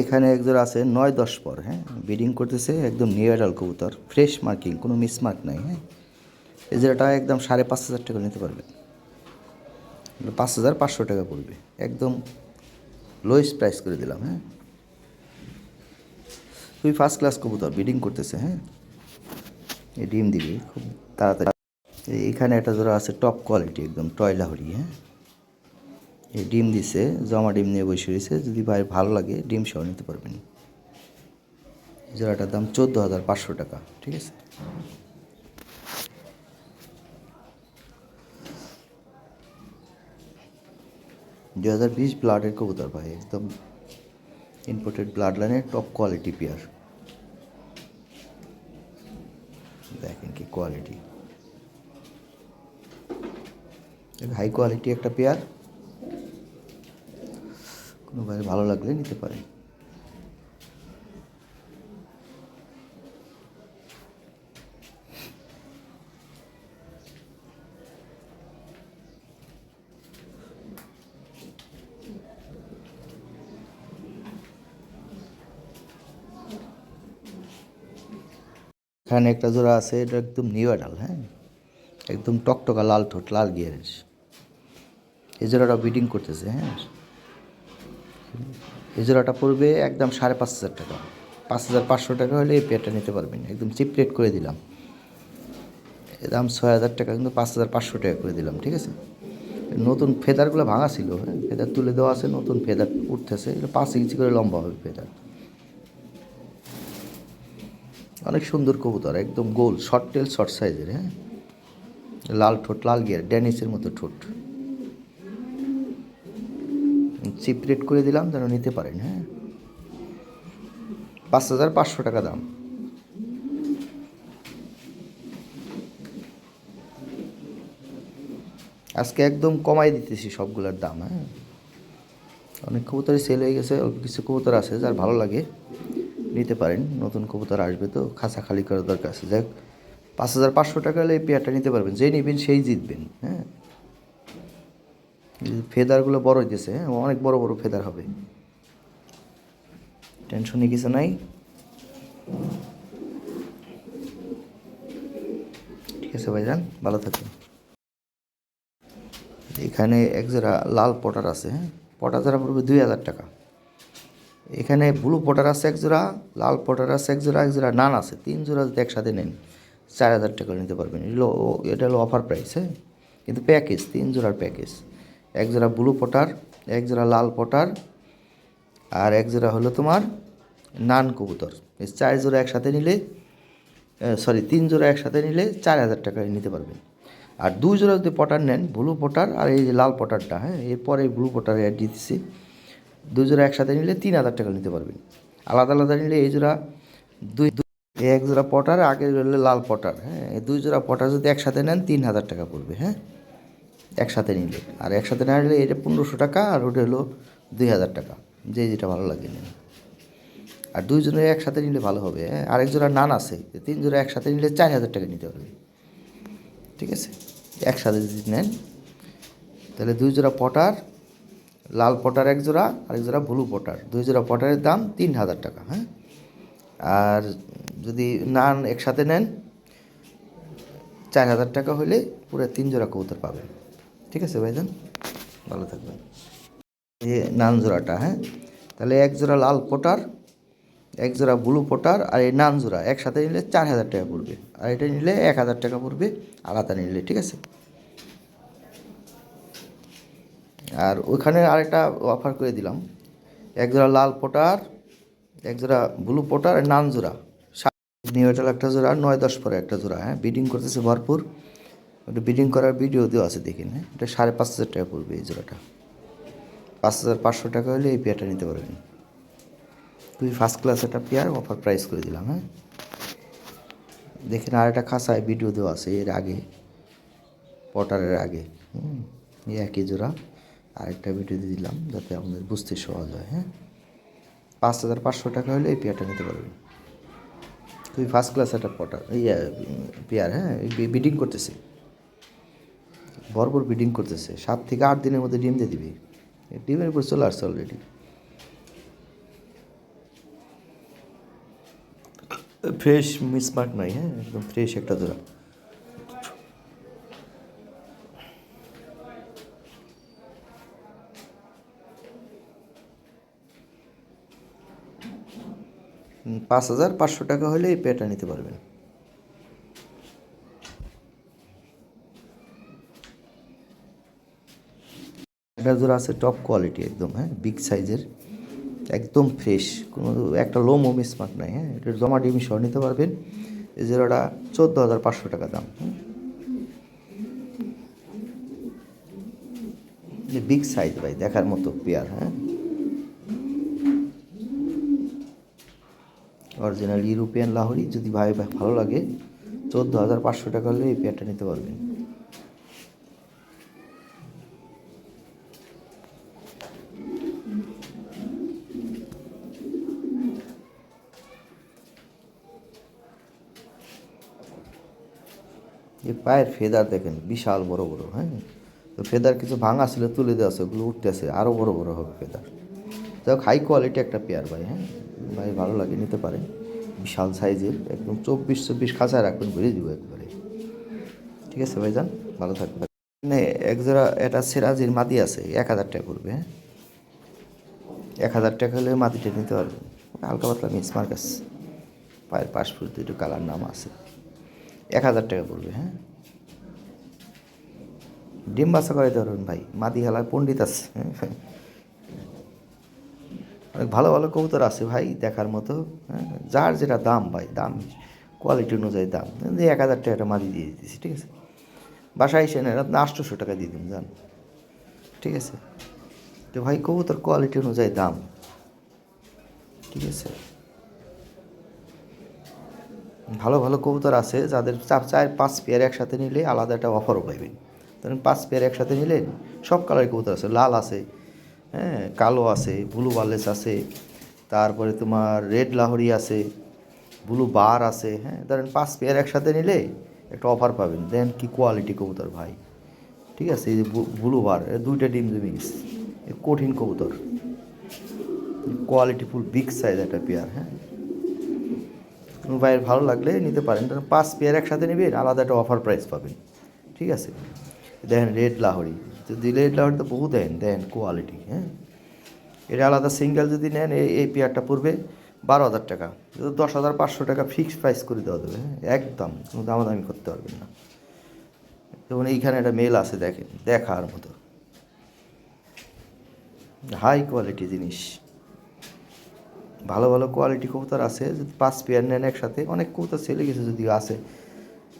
এখানে একজন আছে, নয় দশ পর হ্যাঁ? ব্রিডিং করতেছে, একদম নিউরাল কবুতর ফ্রেশ মার্কিং কোনো মিসমার্ক নাই হ্যাঁ? এই জোড়াটা একদম সাড়ে পাঁচ হাজার টাকা নিতে পারবেন পাঁচ হাজার পাঁচশো টাকা পড়বে। একদম লোয়েস্ট প্রাইস করে দিলাম হ্যাঁ? তুই ফার্স্ট ক্লাস কবুতর ব্রিডিং করতেছে হ্যাঁ? এই ডিম দিবি, খুব তাড়াতাড়ি। এখানে একটা জোড়া আছে টপ কোয়ালিটি একদম টয়লাহরি হ্যাঁ? এই ডিম দিছে, জমা ডিম নিয়ে বসে রয়েছে। যদি ভাই ভালো লাগে, ডিম সহ নিতে পারবেন। জোড়াটার দাম চোদ্দ হাজার পাঁচশো টাকা, ঠিক আছে? দু হাজার বিশ ব্লাডের কবুতর ভাই, একদম ইম্পোর্টেড ব্লাড লাইনের টপ কোয়ালিটি পেয়ার। দেখেন কি কোয়ালিটি হাই কোয়ালিটি একটা পেয়ার। কোনো ভালো লাগলে নিতে পারেন। এখানে একটা জোড়া আছে, এটা একদম নিউ অ্যাডাল হ্যাঁ? একদম টকটকা লাল ঠোঁট, লাল গিয়ারের এই জোড়াটা বিডিং করতেছে হ্যাঁ? এই পড়বে একদম সাড়ে পাঁচ হাজার টাকা। পাঁচ হাজার পাঁচশো টাকা হলে এই পেয়ারটা নিতে পারবেন। একদম চিপ রেট করে দিলাম। এর দাম ছয় হাজার টাকা, কিন্তু পাঁচ হাজার পাঁচশো টাকা করে দিলাম, ঠিক আছে? নতুন ফেদারগুলো ভাঙা ছিল হ্যাঁ? ফেদার তুলে দেওয়া আছে, নতুন ফেদার উঠতেছে। এটা পাঁচ ইঞ্চি করে লম্বা হবে ফেদার। অনেক সুন্দর কবুতর, একদম গোল শর্ট টেল শর্ট সাইজের হ্যাঁ? লাল ঠোঁট, লাল গিয়ার ড্যানিসের মতো ঠোঁট। চিপ রেট করে দিলাম, যেন নিতে পারেন হ্যাঁ। পাঁচ হাজার পাঁচশো টাকা দাম। আজকে একদম কমাই দিতেছি সবগুলোর দাম হ্যাঁ। অনেক কবুতরই সেল হয়ে গেছে কিছু কবুতর আছে যার ভালো লাগে, নিতে পারেন। নতুন কবুতর আসবে তো, খাঁচা খালি করার দরকার আছে। যাক পাঁচ হাজার পাঁচশো টাকা হলে এই পেয়ারটা নিতে পারবেন। যে নেবেন সেই জিতবেন হ্যাঁ। ফেদারগুলো বড় হইতেছে, অনেক বড় বড় ফেদার হবে। টেনশনে কিছু নাই। ঠিক আছে ভাইজান, ভালো থাকুন এখানে এক জোড়া লাল পটার আছে হ্যাঁ? পটা জোড়া পড়বে দুই হাজার টাকা। এখানে ব্লু পটার আছে এক জোড়া, লাল পটার আছে এক জোড়া এক জোড়া নান আছে। তিন জোড়া যদি একসাথে নেন, চার হাজার টাকা নিতে পারবেন। এটা হলো অফার প্রাইস হ্যাঁ? কিন্তু প্যাকেজ তিন জোড়ার প্যাকেজ এক জোড়া ব্লু পটার এক জোড়া লাল পটার আর এক জোড়া হলো তোমার নান কবুতর। এই চার জোড়া একসাথে নিলে সরি তিন জোড়া একসাথে নিলে চার হাজার টাকায় নিতে পারবেন। আর দুই জোড়া যদি পটার নেন ব্লু পটার আর এই যে লাল পটারটা হ্যাঁ এরপরে ব্লু পটার অ্যাড দিতেছি দুই জোড়া একসাথে নিলে তিন হাজার টাকা নিতে পারবেন। আলাদা আলাদা নিলে এই জোড়া দুই এক জোড়া পটার আগে হলে লাল পটার হ্যাঁ দুই জোড়া পটার যদি একসাথে নেন, তিন হাজার টাকা পড়বে হ্যাঁ। একসাথে নিলে। আর একসাথে না নিলে এটা পনেরোশো টাকা আর ওটা হলো দুই হাজার টাকা। যে যেটা ভালো লাগে নেন আর দুইজনের একসাথে নিলে ভালো হবে হ্যাঁ? আরেক জোড়া নান আছে তিন জোড়া একসাথে নিলে চার হাজার টাকা নিতে পারবে। ঠিক আছে? একসাথে যদি নেন, তাহলে দুই জোড়া পটার, লাল পটার এক জোড়া, আরেক জোড়া ব্লু পটার। দুই জোড়া পটারের দাম তিন হাজার টাকা হ্যাঁ? আর যদি নান একসাথে নেন, চার হাজার টাকা হলে পুরো তিন জোড়া কবুতর পাবেন। ঠিক আছে ভাইজান? ভালো থাকবেন। এই নান জোড়াটা হ্যাঁ? তাহলে এক জোড়া লাল পটার, এক জোড়া ব্লু পটার আর এই নান জোড়া একসাথে নিলে চার হাজার টাকা পড়বে। আর এটা নিলে এক হাজার টাকা পড়বে, আলাদা নিলে, ঠিক আছে? আর ওইখানে আরেকটা অফার করে দিলাম। এক জোড়া লাল পটার, এক জোড়া ব্লু পটার আর নান জোড়া নিউটাল একটা জোড়া, নয় দশ পরে একটা জোড়া হ্যাঁ? বিডিং করতেছে ভরপুর। ওটা বিডিং করার ভিডিও দেওয়া আছে, দেখেন হ্যাঁ? এটা সাড়ে পাঁচ হাজার টাকা পড়বে এই জোড়াটা। পাঁচ হাজার পাঁচশো টাকা হলে এই পেয়ারটা নিতে পারবেন। তুই ফার্স্ট ক্লাস একটা পেয়ার অফার প্রাইস করে দিলাম হ্যাঁ? দেখেন আর একটা খাসায় ভিডিও দেওয়া আছে, এর আগে, পটারের আগে, হুম? এই একই জোড়া, আরেকটা ভিডিও দিয়ে দিলাম, যাতে আপনাদের বুঝতে সহজ হয় হ্যাঁ? পাঁচ হাজার পাঁচশো টাকা হলে এই পেয়ারটা নিতে পারবেন। তুই ফার্স্ট ক্লাস একটা পটার ইয়ে পেয়ার হ্যাঁ? বিডিং করতেছে। ভরপুর ব্রিডিং করতেছে। সাত থেকে আট দিনের মধ্যে ডিম দিয়ে দিবি। ডিমের উপর চলে আসছে অলরেডি ফ্রেশ মিসমার্ক নাই হ্যাঁ? একদম ফ্রেশ একটা ধরা পাঁচ হাজার পাঁচশো টাকা হলে এই পেটা নিতে পারবেন। একটা জোড়া আছে টপ কোয়ালিটি একদম হ্যাঁ? বিগ সাইজের একদম ফ্রেশ কোনো একটা লো লোমও মিসমার্ক নাই হ্যাঁ? এটা জমা ডিমি সহ নিতে পারবেন। এই চোদ্দ হাজার পাঁচশো টাকা দাম বিগ সাইজ ভাই, দেখার মতো পেয়ার হ্যাঁ? অরিজিনাল ইউরোপিয়ান লাহরি, যদি ভাই ভালো লাগে চোদ্দ হাজার পাঁচশো টাকা হলে এই পেয়ারটা নিতে পারবেন। এই পায়ের ফেদার দেখেন, বিশাল বড় বড় হ্যাঁ? তো ফেদার কিছু ভাঙা ছিল, তুলে দেওয়া আছে, ওগুলো উঠতে উঠতেছে আরও বড় বড় হবে ফেদার। যাই হাই কোয়ালিটি একটা পেয়ার ভাই হ্যাঁ? ভাই, ভালো লাগে, নিতে পারে বিশাল সাইজের একদম চব্বিশ চব্বিশ খাঁচায় রাখবেন, ভরে দিব একবারে। ঠিক আছে ভাই যান ভালো থাকবেন। মানে এক জোড়া এটা সেরাজির মাটি আছে, এক হাজার টাকা করবে হ্যাঁ? এক হাজার টাকা হলে মাটিটা নিতে পারবেন। হালকা পাতলা মিক্স মার্কাস। পায়ের পাশ ফুট একটু কালার নাম আছে। এক হাজার টাকা পড়বে হ্যাঁ? ডিম বাসা করাইতে পারবেন ভাই। মাদি হেলায় পণ্ডিত আছে হ্যাঁ? অনেক ভালো ভালো কবুতর আছে ভাই, দেখার মতো হ্যাঁ? যার যেটা দাম ভাই, দাম কোয়ালিটি অনুযায়ী দাম। যে এক হাজার টাকাটা মাদি দিয়ে দিতেছি, ঠিক আছে? বাসায় এসে নেন, আপনি আটশোশো টাকা দিয়ে দিন, যান। ঠিক আছে? তো ভাই, কবুতর কোয়ালিটি অনুযায়ী দাম। ঠিক আছে? ভালো ভালো কবুতর আছে, যাদের চার চার পাঁচ পেয়ার একসাথে নিলে আলাদা একটা অফারও পাইবেন। ধরেন পাঁচ পেয়ার একসাথে নিলেন সব কালারের কবুতর আছে, লাল আছে হ্যাঁ কালো আছে ব্লু বার্লেস আছে, তারপরে তোমার রেড লাহরি আছে ব্লু বার আছে হ্যাঁ ধরেন পাঁচ পেয়ার একসাথে নিলে একটা অফার পাবেন। দেন কি কোয়ালিটি কবুতর ভাই? ঠিক আছে, এই যে ব্লু বার দুইটা ডিম মিক্স কঠিন কবুতর। কোয়ালিটি ফুল বিগ সাইজ একটা পেয়ার হ্যাঁ। ভাইয়ের ভালো লাগলে নিতে পারেন। পাঁচ পেয়ার একসাথে নেবেন আলাদা একটা অফার প্রাইস পাবেন ঠিক আছে? দেখেন রেড লাহরি। যদি রেড লাহরি তো বহু দেন দেন কোয়ালিটি হ্যাঁ? এটা আলাদা সিঙ্গেল যদি নেন, এই পেয়ারটা পড়বে বারো হাজার টাকা। দশ হাজার পাঁচশো টাকা ফিক্সড প্রাইস করে দেওয়া দেবে হ্যাঁ? একদম দামাদামি করতে পারবেন না। যেমন এইখানে একটা মেল আছে, দেখেন, দেখার মতো। হাই কোয়ালিটি জিনিস। ভালো ভালো কোয়ালিটি কবুতর আছে, যদি পাঁচ পেয়ার নেন একসাথে, অনেক কবুতর ছেলে গেছে যদিও আছে।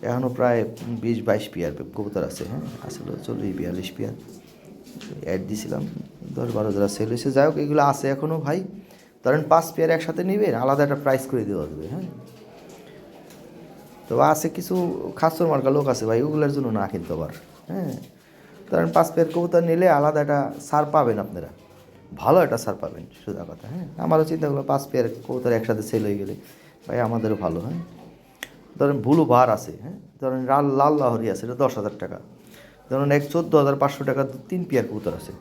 এখনও প্রায় বিশ বাইশ পেয়ার কবুতর আছে হ্যাঁ আসলে চল্লিশ, বিয়াল্লিশ পেয়ার অ্যাড দিছিলাম, দশ বারো যারা সেল হয়েছে। যাই হোক, এগুলো আছে এখনও ভাই। ধরেন পাঁচ পেয়ার একসাথে নেবেন, আলাদা একটা প্রাইস করে দেওয়া যাবে হ্যাঁ। তো আছে কিছু খাসর মার্কা লোক আছে ভাই, ওগুলোর জন্য না কিনতে আবার হ্যাঁ। ধরেন পাঁচ পেয়ার কবুতর নিলে আলাদা একটা সার পাবেন আপনারা। ভালো একটা সার পাবেন, সোজা কথা হ্যাঁ? আমারও চিন্তা করল পাঁচ পেয়ার কবুতর একসাথে সেল হয়ে গেলে। ভাই, আমাদেরও ভালো হ্যাঁ? ধরেন ব্লু বার আছে হ্যাঁ? ধরেন লাল লাল লাহরি আছে, এটা দশ হাজার টাকা। ধরুন এক চোদ্দ হাজার পাঁচশো টাকা তিন পেয়ার কবুতর আছে,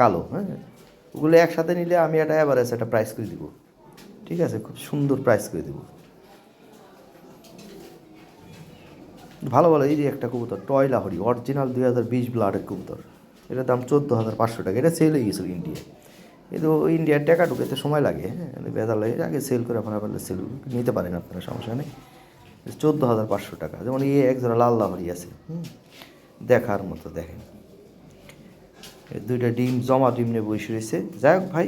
কালো হ্যাঁ? ওগুলো একসাথে নিলে আমি একটা অ্যাভারেজ একটা প্রাইস করে দিব। ঠিক আছে? খুব সুন্দর প্রাইস করে দেবো। ভালো ভালো, এই যে একটা কবুতর, টয় লাহরি অরিজিনাল দুই হাজার বিশ ব্লাডের কবুতর। এটার দাম চোদ্দ হাজার পাঁচশো টাকা, এটা সেল হয়ে গেছিল ইন্ডিয়ায় কিন্তু ইন্ডিয়ার টাকা ঢুকাতে সময় লাগে হ্যাঁ বেদাল লাগে আগে সেল করে আপনারা পারলে সেল নিতে পারেন আপনারা, সমস্যা নেই। চোদ্দ হাজার পাঁচশো টাকা, যেমন এই একজোড়া লাল লাহরি আছে দেখার মতো দেখেন। দুইটা ডিম, জমা ডিম নিয়ে বসে রয়েছে। যাই হোক ভাই,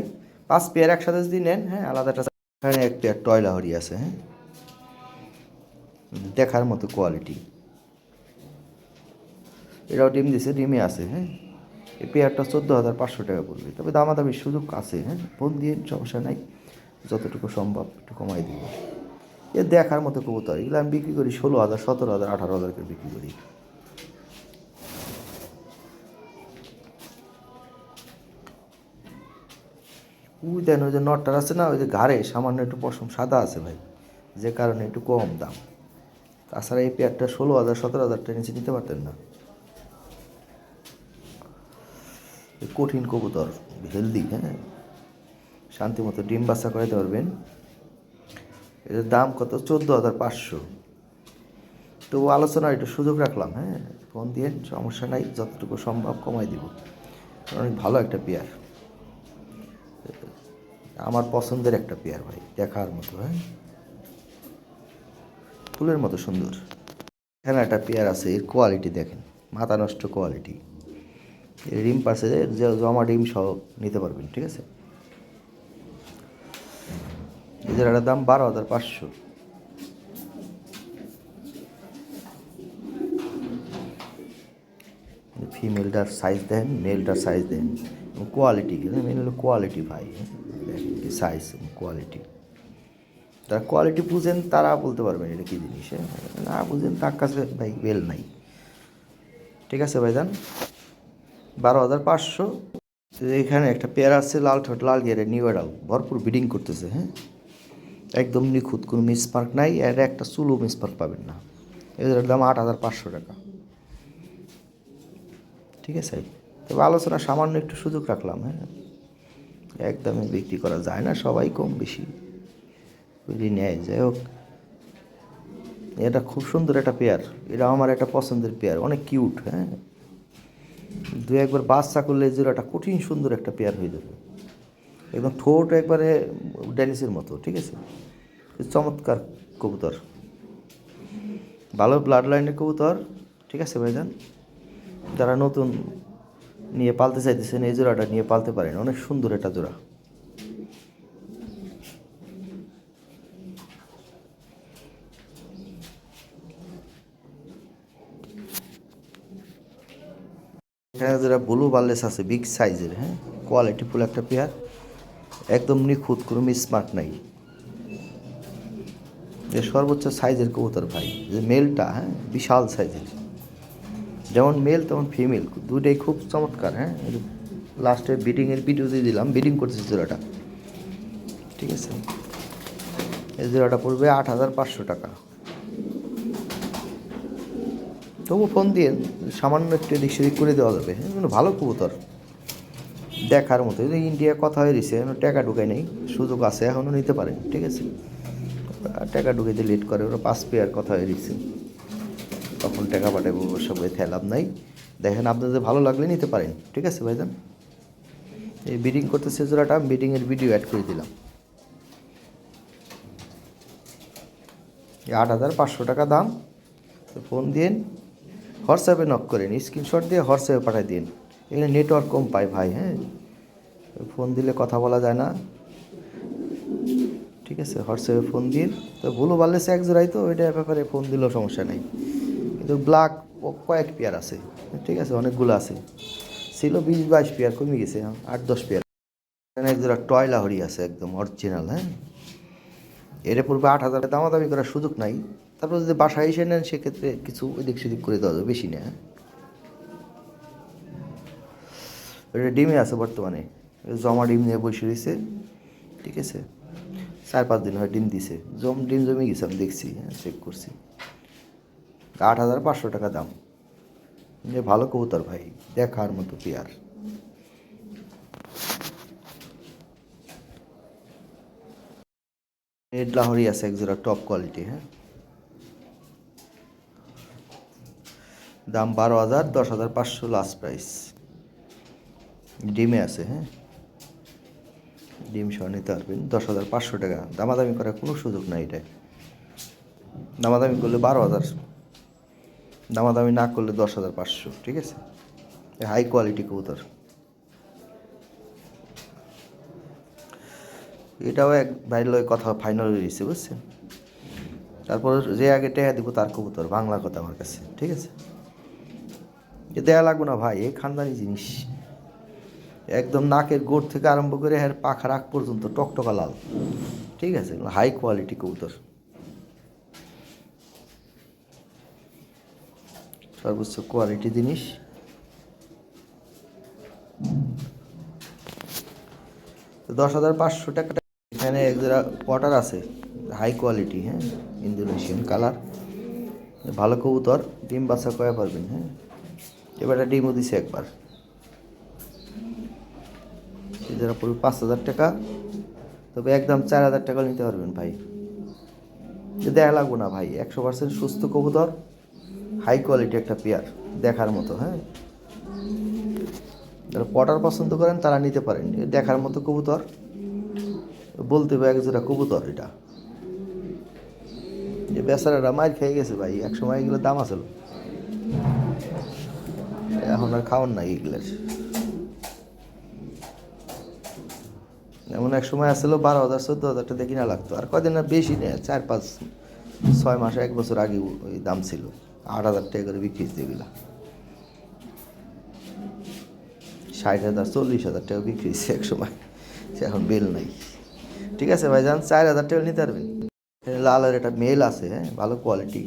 পাঁচ পেয়ার একসাথে যদি নেন হ্যাঁ আলাদাটা এখানে এক পেয়ার টয় লাহরি আছে হ্যাঁ দেখার মতো কোয়ালিটি এটাও ডিম দিছে ডিমে আছে হ্যাঁ। এই পেয়ারটা চোদ্দ হাজার পাঁচশো টাকা পড়বে। তবে দামাদামির সুযোগ আছে হ্যাঁ? ফোন দিয়ে সমস্যা নাই, যতটুকু সম্ভব একটু কমাই দিব। এ দেখার মতো কবুতর, এগুলো আমি বিক্রি করি ষোলো হাজার সতেরো হাজার আঠারো হাজার করে বিক্রি করি। ওই দেন, ওই যে নটটার আছে না, ওই যে ঘাড়ে সামান্য একটু পশম সাদা আছে ভাই, যে কারণে একটু কম দাম। তাছাড়া এই পেয়ারটা ষোলো হাজার সতেরো হাজার টাকা নিচে নিতে পারতেন না এই কঠিন কবুতর হেলদি হ্যাঁ? শান্তি মতো ডিম বাচ্চা করাইতে পারবেন। এটার দাম কত? চোদ্দ হাজার পাঁচশো। তো আলোচনার একটু সুযোগ রাখলাম হ্যাঁ? ফোন দিয়ে সমস্যা নাই, যতটুকু সম্ভব কমাই দিব। অনেক ভালো একটা পেয়ার। আমার পছন্দের একটা পেয়ার ভাই, দেখার মতো হ্যাঁ? ফুলের মতো সুন্দর। এখানে একটা পেয়ার আছে, এর কোয়ালিটি দেখেন, মাথা নষ্ট কোয়ালিটি রিম যে জমা ডিম সহ নিতে পারবেন, ঠিক আছে? এদের একটা দাম বারো হাজার পাঁচশো। ফিমেলটার সাইজ দেন মেলটার সাইজ দেন কোয়ালিটি মেন হলো কোয়ালিটি ভাই সাইজ কোয়ালিটি যারা কোয়ালিটি বুঝেন, তারা বলতে পারবেন এটা কী জিনিস হ্যাঁ? না বুঝেন, তার কাছে ভাই বেল নাই। ঠিক আছে ভাই ভাইজান? বারো হাজার পাঁচশো। এখানে একটা পেয়ার আছে, লাল ঠোঁট, লাল গিয়ারে নিউ এডাল ভরপুর ব্রিডিং করতেছে হ্যাঁ? একদম নিখুঁত, কোনো মিসমার্ক নাই আর একটা চুলো মিসমার্ক পাবেন না। এদের দাম আট হাজার পাঁচশো টাকা। ঠিক আছে? তবে আলোচনা সামান্য একটু সুযোগ রাখলাম হ্যাঁ? একদমই বিক্রি করা যায় না, সবাই কম বেশি বুঝলি নেয়। যাই হোক, এটা খুব সুন্দর একটা পেয়ার। এটা আমার একটা পছন্দের পেয়ার, অনেক কিউট হ্যাঁ? দু একবার বাচ্চা করলে একটা কঠিন সুন্দর একটা পেয়ার হয়ে যাবে। একদম ঠোঁট একবারে ড্যানিসের মতো, ঠিক আছে? চমৎকার কবুতর। ভালো ব্লাড লাইনের কবুতর, ঠিক আছে ভাইজান? যারা নতুন নিয়ে পালতে চাইতেছেন, এই জোড়াটা নিয়ে পালতে পারেন। অনেক সুন্দর এটা জোড়া। এখানে যেটা ব্লু বার্লেস আছে বিগ সাইজের হ্যাঁ? কোয়ালিটি ফুল একটা পেয়ার। একদম নিখুঁত, কোনো স্মার্ট নাই। যে সর্বোচ্চ সাইজের কবুতর ভাই, যে মেলটা হ্যাঁ? বিশাল সাইজের যেমন মেল তেমন ফিমেল দুইটাই খুব চমৎকার হ্যাঁ? লাস্টে বিডিংয়ের ভিডিও দিয়ে দিলাম বিডিং করতেছে জোড়াটা। ঠিক আছে? এই জোড়াটা পড়বে আট হাজার পাঁচশো টাকা। তবু ফোন দিয়ে সামান্য একটু এদিক সেদিক করে দেওয়া যাবে। হ্যাঁ ভালো কবুতর দেখার মতো। ইন্ডিয়া কথা হয়ে রয়েছে টাকা ঢুকায় নেই, সুযোগ আছে, এখনও নিতে পারেন, ঠিক আছে? টাকা ঢুকে দিয়ে লেট করে, ওরা পাঁচ পেয়ার কথা হয়ে রয়েছে তখন টাকা পাঠাবো এতে লাভ নাই। দেখেন আপনাদের ভালো লাগলে নিতে পারেন, ঠিক আছে ভাইজান? এই বিডিং করতেছে জোড়াটা বিডিংয়ের ভিডিও অ্যাড করে দিলাম। আট হাজার পাঁচশো টাকা দাম। ফোন দিন হোয়াটসঅ্যাপে নক করেন স্ক্রিনশট দিয়ে হোয়াটসঅ্যাপে পাঠিয়ে দিন। এখানে নেটওয়ার্ক কম পায় ভাই হ্যাঁ? ফোন দিলে কথা বলা যায় না। ঠিক আছে, হোয়াটসঅ্যাপে ফোন দিন। তো পারলে সে এক জোড়াই তো ওইটার ব্যাপারে ফোন দিলেও সমস্যা নেই। কিন্তু ব্ল্যাক কয়েক পেয়ার আছে, ঠিক আছে, অনেকগুলো আছে। ছিল বিশ বাইশ পেয়ার কমে গেছে, আট দশ পেয়ার এক জোড়া টয়লা হরি আছে একদম অরিজিনাল হ্যাঁ? এটা পূর্বে আট হাজার দামাদামি করার সুযোগ নাই। তারপর যদি বাসায় এসে নেন, সেক্ষেত্রে কিছু এদিক সেদিক করে দেওয়া যাবে, বেশি না? এটা ডিমে আছে বর্তমানে। জমা ডিম নিয়ে বসে রয়েছে। ঠিক আছে? চার পাঁচ দিন হয় ডিম দিছে। জম, ডিম জমে গেছে, আমি দেখছি হ্যাঁ চেক করছি। আট হাজার পাঁচশো টাকা দাম। ভালো কবুতর ভাই, দেখার মতো পেয়ার। রেড লাহরি আছে এক জোড়া টপ কোয়ালিটি হ্যাঁ। দাম বারো হাজার, দশ হাজার পাঁচশো লাস্ট প্রাইস ডিমে আছে হ্যাঁ। ডিম সহ নিতে পারবেন, দশ হাজার পাঁচশো টাকা। দামাদামি করার কোনো সুযোগ নাই এটা দামাদামি করলে বারো হাজার, দামাদামি না করলে দশ হাজার পাঁচশো, ঠিক আছে? হাই কোয়ালিটি কবুতর। এটাও এক ভাইয়ের লগে কথা ফাইনাল হয়ে গেছে, বুঝছেন? তারপর যে আগে টেহা দিব তার কবুতর, বাংলা কথা আমার কাছে, ঠিক আছে? এ দেয়া লাগবে না ভাই এই খানদানি জিনিস। একদম নাকের গোড় থেকে আরম্ভ করে হ্যাঁ পাখার আগ পর্যন্ত টকটকা লাল, ঠিক আছে? হাই কোয়ালিটি কবুতর। সর্বোচ্চ কোয়ালিটি জিনিস। দশ হাজার পাঁচশো টাকা এখানে এক জোড়া পটার আছে হাই কোয়ালিটি হ্যাঁ ইন্দোনেশিয়ান কালার ভালো কবুতর, ডিম বাচ্চা কয়া পারবেন হ্যাঁ। এবার ডিমও দিছে একবার। জোড়া পড়বে পাঁচ হাজার টাকা, তবে একদম চার হাজার টাকা নিতে পারবেন ভাই। যে দেখা লাগবো না ভাই, একশো পার্সেন্ট সুস্থ কবুতর হাই কোয়ালিটি একটা পেয়ার দেখার মতো হ্যাঁ। যারা পটার পছন্দ করেন, তারা নিতে পারেন, দেখার মতো কবুতর। বলতে হবে এক জোড়া কবুতর এটা। যে বেচারারা মার খেয়ে গেছে ভাই এক সময় এগুলোর দাম আসলো। এখন আর খাওয়ান নাই এগুলোর। এমন এক সময় আসলো বারো হাজার, চোদ্দ হাজার টাকা কিনা লাগতো। আর কদিন আর বেশি নেই, চার পাঁচ, ছয় মাস, এক বছর আগে ওই দাম ছিল। আট হাজার টাকা করে বিক্রি হচ্ছে এগুলা। ষাট হাজার, চল্লিশ হাজার টাকা বিক্রি হচ্ছে এক সময় এখন বেল নাই। ঠিক আছে ভাই যান চার হাজার টাকা নিতে পারবেন। লালের একটা মেল আছে হ্যাঁ ভালো কোয়ালিটি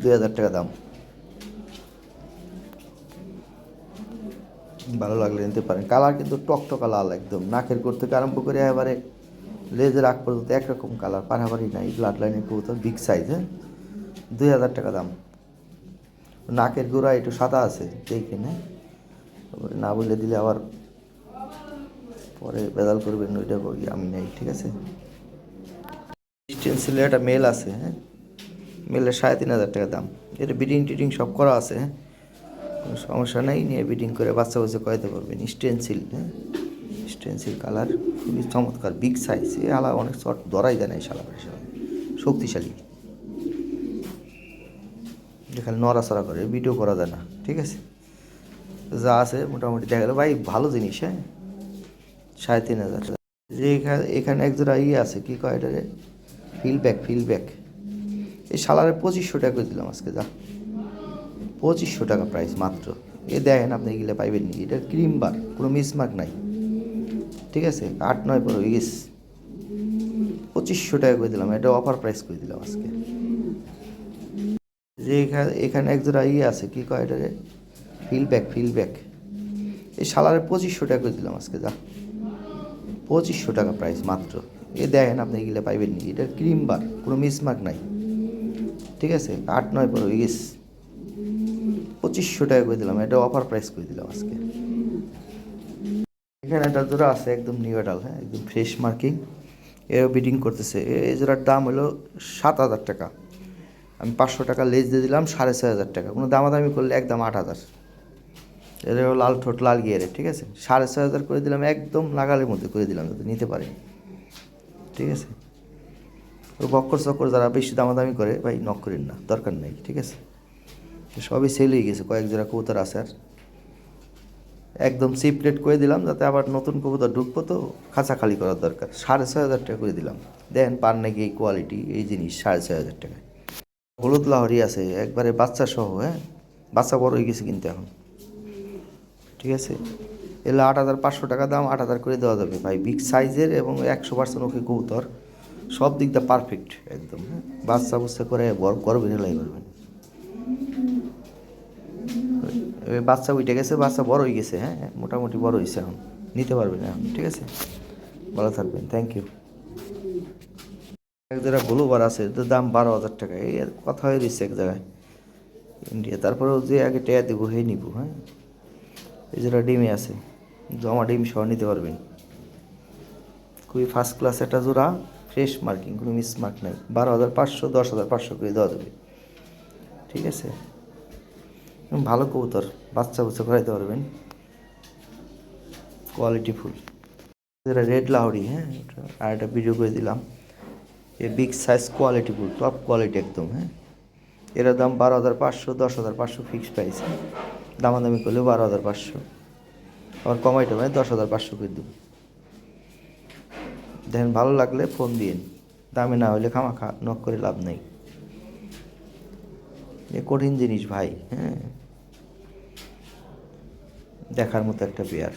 দুই হাজার টাকা দাম। ভালো লাগলে নিতে পারেন। কালার কিন্তু টকটকা লাল একদম, নাকের করতে আরম্ভ করে এবারে লেজের আগ পর্যন্ত একরকম কালার পারাপারি নাই ব্লাড লাইনের কবুতর বিগ সাইজ হ্যাঁ। দুই হাজার টাকা দাম। নাকের গোড়া একটু সাদা আছে দেখে না না বলে দিলে আবার পরে বেদাল করবেন, ওইটা করি আমি নেই, ঠিক আছে? একটা মেল আছে হ্যাঁ? মেলের সাড়ে তিন হাজার টাকা দাম। এটা বিডিং টিডিং সব করা আছে হ্যাঁ? কোনো সমস্যা নেই, নিয়ে বিডিং করে বাচ্চা বাচ্চা করাতে পারবেন। স্টেন্সিল হ্যাঁ? স্টেন্সিল কালার খুবই চমৎকার বিগ সাইজ এ আলা অনেক শর্ট ধরাই দেয় না এই শালা শক্তিশালী। যেখানে নড়াচড়া করে ভিডিও করা যায় না, ঠিক আছে? যা আছে, মোটামুটি দেখা গেল, ভাই, ভালো জিনিস হ্যাঁ? সাড়ে তিন হাজার যে এখানে এখানে একজোড়া ইয়ে আছে, কী কয় এটা রে ফিলব্যাক ফিলব্যাক এই সালারে পঁচিশশো টাকা করে দিলাম আজকে, যা। পঁচিশশো টাকা প্রাইস মাত্র। এ দেখেন আপনি এগুলো পাইবেন নি এটা ক্রিম বার কোনো মিসমার্ক নাই। ঠিক আছে? আট, নয় হয়ে গেছে পঁচিশশো টাকা করে দিলাম, এটা অফার প্রাইস করে দিলাম আজকে। যে এখানে এখানে একজোড়া ইয়ে আছে, কী কয় এটা রে ফিলব্যাক ফিলব্যাক এই সালারে পঁচিশশো টাকা করে দিলাম আজকে, যা। পঁচিশশো টাকা প্রাইস মাত্র। এ দেখেন আপনি এগুলো পাইবেন নি এটা ক্রিম বার কোনো মিসমার্ক নাই। ঠিক আছে? আট নয় পর ইস পঁচিশশো টাকা করে দিলাম, এটা অফার প্রাইস করে দিলাম আজকে। এখানে একটা জোড়া আছে, একদম নিউ এডাল হ্যাঁ? একদম ফ্রেশ মার্কিং এও বিডিং করতেছে। এই জোড়ার দাম হলো সাত হাজার টাকা। আমি পাঁচশো টাকা লেজ দিয়ে দিলাম, সাড়ে ছয় হাজার টাকা। কোনো দামাদামি করলে একদম আট হাজার। হলো লাল ঠোঁট, লাল গিয়ারে, ঠিক আছে? সাড়ে ছয় হাজার করে দিলাম, একদম নাগালের মধ্যে করে দিলাম, যাতে নিতে পারে। ঠিক আছে? ওই বক্কর চক্কর যারা বেশি দামাদামি করে, ভাই নক করেন না, দরকার নেই, ঠিক আছে? সবই সেল হয়ে গেছে, কয়েক জোড়া কবুতর আছে আর। একদম চিপ রেট করে দিলাম, যাতে আবার নতুন কবুতর ঢুকবো তো খাঁচা খালি করার দরকার। সাড়ে ছয় হাজার টাকা করে দিলাম। দেন পার নাকি এই কোয়ালিটি এই জিনিস, সাড়ে ছয় হাজার টাকায়। হলুদ লাহরি আছে, একবারে বাচ্চা সহ হ্যাঁ? বাচ্চা বড় হয়ে গেছে কিন্তু এখন। ঠিক আছে? এলে আট হাজার পাঁচশো টাকা দাম, আট হাজার করে দেওয়া যাবে ভাই। বিগ সাইজের এবং একশো পার্সেন্ট ওকে কবুতর। সব দিকটা পারফেক্ট একদম হ্যাঁ? বাচ্চা বুচ্চা করে বড় গর্বে লাই পারবেন এবার বাচ্চা উঠে গেছে, বাচ্চা বড় হয়ে গেছে হ্যাঁ? মোটামুটি বড় হয়েছে এখন। নিতে পারবেন এখন, ঠিক আছে? ভালো থাকবেন থ্যাংক ইউ এক জায়গায় গ্লোবার আছে দাম বারো হাজার টাকা। এই কথা হয়ে দিচ্ছে এক জায়গায়। ইন্ডিয়া তারপরেও যে আগে টেয়া দেবো হে নিবো হ্যাঁ? এই যেটা ডিমে আছে, জমা ডিম সহ নিতে পারবেন। খুবই ফার্স্ট ক্লাস একটা জোড়া ফ্রেশ মার্কিং কোনো মিস মার্ক নাই। বারো হাজার পাঁচশো, দশ হাজার পাঁচশো করে দেওয়া যাবে। ঠিক আছে? ভালো কবুতর, বাচ্চা বুচ্চা করাইতে পারবেন। কোয়ালিটি ফুল যেটা রেড লাহরি হ্যাঁ? আর একটা ভিডিও করে দিলাম। A big size quality full top quality একদম হ্যাঁ? এর দাম বারো হাজার পাঁচশো, দশ হাজার পাঁচশো ফিক্সড প্রাইস দামাদামি করলে বারো হাজার পাঁচশো। আবার কমাই মানে দশ হাজার পাঁচশো করে দেবো। দেখেন, ভালো লাগলে ফোন দিয়ে দামে না হলে খামা খা নক করে লাভ নেই। এ কঠিন জিনিস ভাই হ্যাঁ। দেখার মতো একটা পেয়ার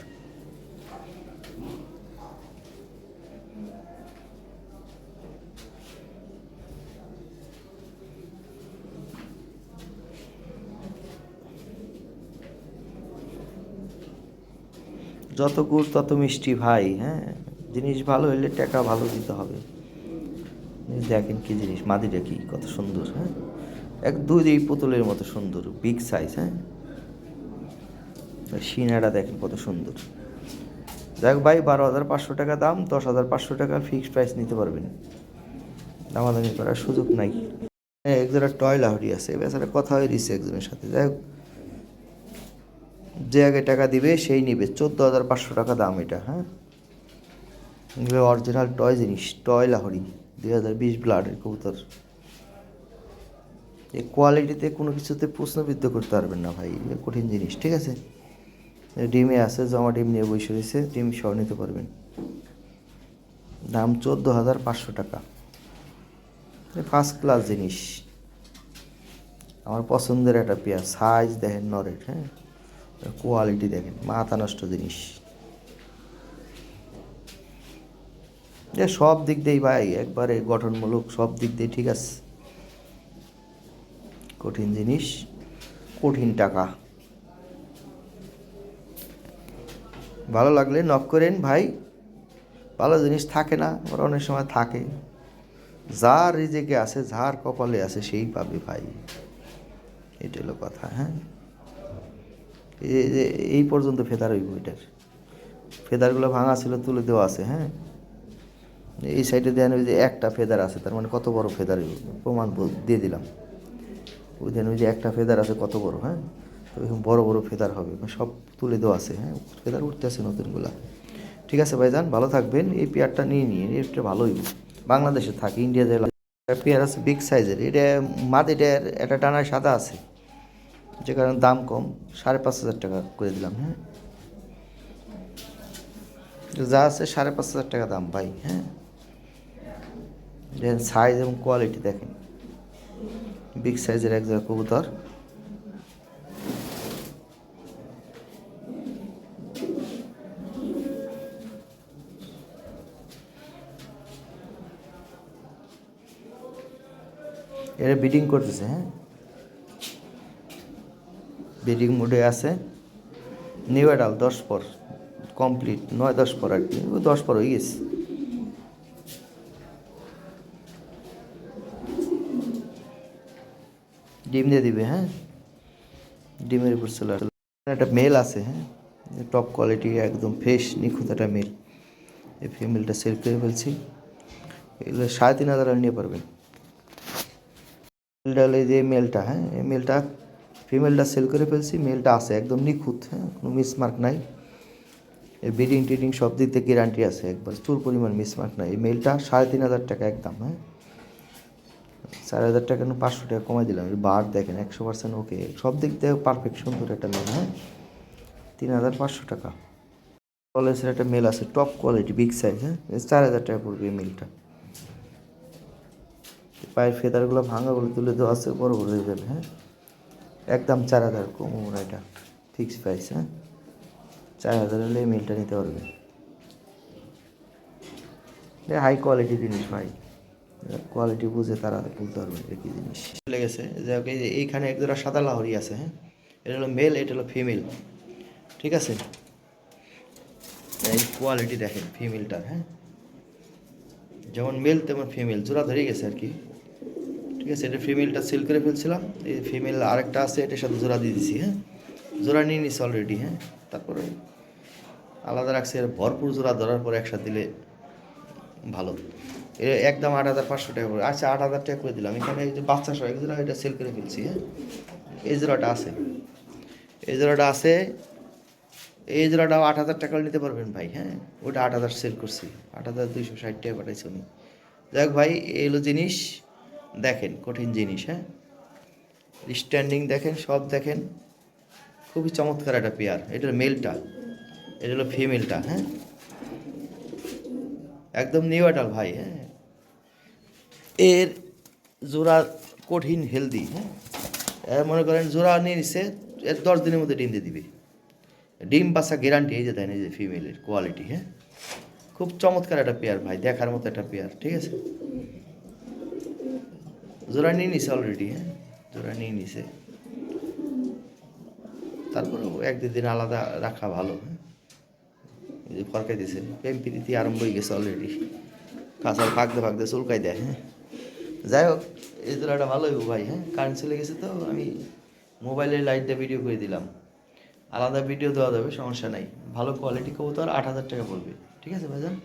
যত গুড় তত মিষ্টি ভাই হ্যাঁ? জিনিস ভালো হলে টাকা ভালো দিতে হবে। দেখেন কি জিনিস, মাদিটা কি, কত সুন্দর হ্যাঁ? এক দুই এই পুতুলের মতো সুন্দর বিগ সাইজ হ্যাঁ? সিনাটা দেখেন কত সুন্দর। হোক ভাই, বারো হাজার পাঁচশো টাকা দাম, দশ হাজার পাঁচশো টাকা ফিক্সড প্রাইস নিতে পারবেন। দামাদামি করার সুযোগ নাই। হ্যাঁ একজনের টয় লাহরি আছে বেচারা কথা হয়ে দিচ্ছে একজনের সাথে। যাই হোক যে আগে টাকা দিবে সেই নিবে। চোদ্দ হাজার পাঁচশো টাকা দাম এটা হ্যাঁ? এগুলো অরিজিনাল টয় জিনিস টয় লাহরি, দুই হাজার বিশ ব্লাডের কবুতর। এই কোয়ালিটিতে কোনো কিছুতে প্রশ্নবিদ্ধ করতে পারবেন না ভাই, এগুলো কঠিন জিনিস, ঠিক আছে? ডিমে আছে, জমা ডিম নিয়ে বসে রয়েছে, ডিম সহ নিতে পারবেন। দাম চোদ্দ হাজার পাঁচশো টাকা। ফার্স্ট ক্লাস জিনিস। আমার পছন্দের একটা পেয়ার সাইজ দেখেন নরের হ্যাঁ? কোয়ালিটি দেখেন, মাথা নষ্ট জিনিস। যে সব দিক দিয়েই ভাই, একবারে গঠনমূলক সব দিক দিয়ে ঠিক আছে। কঠিন জিনিস, কঠিন টাকা। ভালো লাগলে নক করেন ভাই। ভালো জিনিস থাকে না, আবার অনেক সময় থাকে। যার রিজেকে আছে, যার কপালে আছে, সেই পাবে ভাই। এটা হলো কথা হ্যাঁ? এই পর্যন্ত ফেদার হইব এটার। ফেদারগুলো ভাঙা ছিল, তুলে দেওয়া আছে হ্যাঁ? এই সাইডে দেন ওই যে একটা ফেদার আছে, তার মানে কত বড় ফেদার হইব? প্রমাণ দিয়ে দিলাম। ওই দেন ওই যে একটা ফেদার আছে, কত বড় হ্যাঁ? তো এরকম বড় বড় ফেদার হবে সব তুলে দেওয়া আছে হ্যাঁ? ফেদার উঠতে আছে নতুনগুলা। ঠিক আছে ভাইজান, ভালো থাকবেন। এই পেয়ারটা নিয়ে নিয়ে এটা ভালোই বাংলাদেশে থাকে, ইন্ডিয়া জেলা। পেয়ার আছে বিগ সাইজের এটা মাদিটার একটা টানায় সাদা আছে। যে কারণে দাম কম, সাড়ে পাঁচ হাজার টাকা করে দিলাম হ্যাঁ। যা আছে সাড়ে পাঁচ হাজার টাকা দাম ভাই হ্যাঁ। দেখেন সাইজ এবং কোয়ালিটি দেখেন। বিগ সাইজের এক জায়গা কবুতর। এরা বিডিং করতেছে হ্যাঁ। বিডিং মোডে আছে। নিউ অ্যাডাল দশ পর, কমপ্লিট, নয় দশ পর আর কি দশ পর হয়ে গেছে। ডিম দিয়ে দিবে হ্যাঁ? ডিমের উপর চলে একটা মেল আছে হ্যাঁ? টপ কোয়ালিটি, একদম ফ্রেশ, নিখুঁত একটা মেল। এই ফিমেলটা সেল করে ফেলছি। এগুলো সাড়ে তিন হাজার নিয়ে পারবেন। এই যে মেলটা হ্যাঁ? এই মেলটা ফিমেলটা সেল করে ফেলছি, মেলটা আছে, একদম নিখুঁত হ্যাঁ কোনো মিসমার্ক নাই। এর বিডিং, টিডিং সব দিক থেকে গ্যারান্টি আছে একবার চুর পরিমাণ মিসমার্ক নাই। এই মেলটা সাড়ে তিন হাজার টাকা একদম হ্যাঁ। চার হাজার টাকা পাঁচশো টাকা কমাই দিলাম বার দেখেন একশো পার্সেন্ট ওকে সব দিক থেকে পারফেক্ট সুন্দর একটা মেল হ্যাঁ। তিন হাজার পাঁচশো টাকা। কলেজের একটা মেল আছে টপ কোয়ালিটি বিগ সাইজ হ্যাঁ। চার হাজার টাকা পড়বে এই মেলটা পায়ের ফেদারগুলো ভাঙাগুলো তুলে দেওয়া আছে, বড় বড় হয়ে যাবে হ্যাঁ। একদম চার হাজার, কম ওরা এটা। ফিক্স প্রাইস হ্যাঁ? চার হাজার হলে মিলটা নিতে পারবে। হাই কোয়ালিটি জিনিস ভাই। কোয়ালিটি বুঝে তারা বলতে পারবে এটা কি জিনিস। লেগেছে যে ওকে যে এইখানে এক জোড়া সাদা লাহরি আছে হ্যাঁ? এটা হলো মেল এটা হলো ফিমেল ঠিক আছে? এই কোয়ালিটি দেখেন ফিমেলটার হ্যাঁ? যেমন মেল তেমন ফিমেল জোড়া ধরে গেছে আর কি। ঠিক আছে, এটা ফিমেলটা সেল করে ফেলছিলাম। এই ফিমেল আরেকটা আছে, এটার সাথে জোড়া দিয়ে দিছি হ্যাঁ? জোড়া নিয়ে নিছি অলরেডি হ্যাঁ? তারপরে আলাদা রাখছি ভরপুর জোড়া ধরার পরে একসাথে দিলে ভালো। একদম আট হাজার পাঁচশো টাকা করে আচ্ছা আট হাজার টাকা করে দিলাম। এখানে এই যে বাচ্চা সহ এক জোড়া এটা সেল করে ফেলছি হ্যাঁ? এই জোড়াটা আছে। এই জোড়াটা আছে, এই জোড়াটাও আট হাজার টাকা নিতে পারবেন ভাই হ্যাঁ? ওটা আট হাজার সেল করছি, আট হাজার দুইশো ষাট টাকা পাঠাইছি উনি। যাই হোক ভাই এগুলো জিনিস। দেখেন, কঠিন জিনিস হ্যাঁ? স্ট্যান্ডিং দেখেন, সব দেখেন। খুবই চমৎকার একটা পেয়ার এটা মেলটা এটা হলো ফিমেলটা হ্যাঁ? একদম নিউ অ্যাডাল ভাই হ্যাঁ? এর জোড়া কঠিন হেলদি হ্যাঁ? এর মনে করেন জোড়া নিয়ে নিচ্ছে এর দশ দিনের মধ্যে ডিম দিয়ে দিবে। ডিম বাচ্চা গ্যারান্টি এই যে দেন এই যে ফিমেলের কোয়ালিটি হ্যাঁ? খুব চমৎকার একটা পেয়ার ভাই, দেখার মতো একটা পেয়ার ঠিক আছে? জোড়া নিয়ে নিছে অলরেডি হ্যাঁ? জোড়া নিয়ে নিছে। তারপরে এক দুদিন আলাদা রাখা ভালো হ্যাঁ? যে ফরকাই দিছে প্রেম প্রীতি আরম্ভ হয়ে গেছে অলরেডি কাঁচার ফাঁকতে ফাঁকতে চুলকাই দেয় হ্যাঁ? যাই হোক, এই জোড়াটা ভালো হইব ভাই হ্যাঁ? কারেন্ট চলে গেছে তো, আমি মোবাইলের লাইট দিয়ে ভিডিও করে দিলাম। আলাদা ভিডিও দেওয়া যাবে, সমস্যা নাই। ভালো কোয়ালিটি কবুতর, আট হাজার টাকা পড়বে। ঠিক আছে ভাইজান?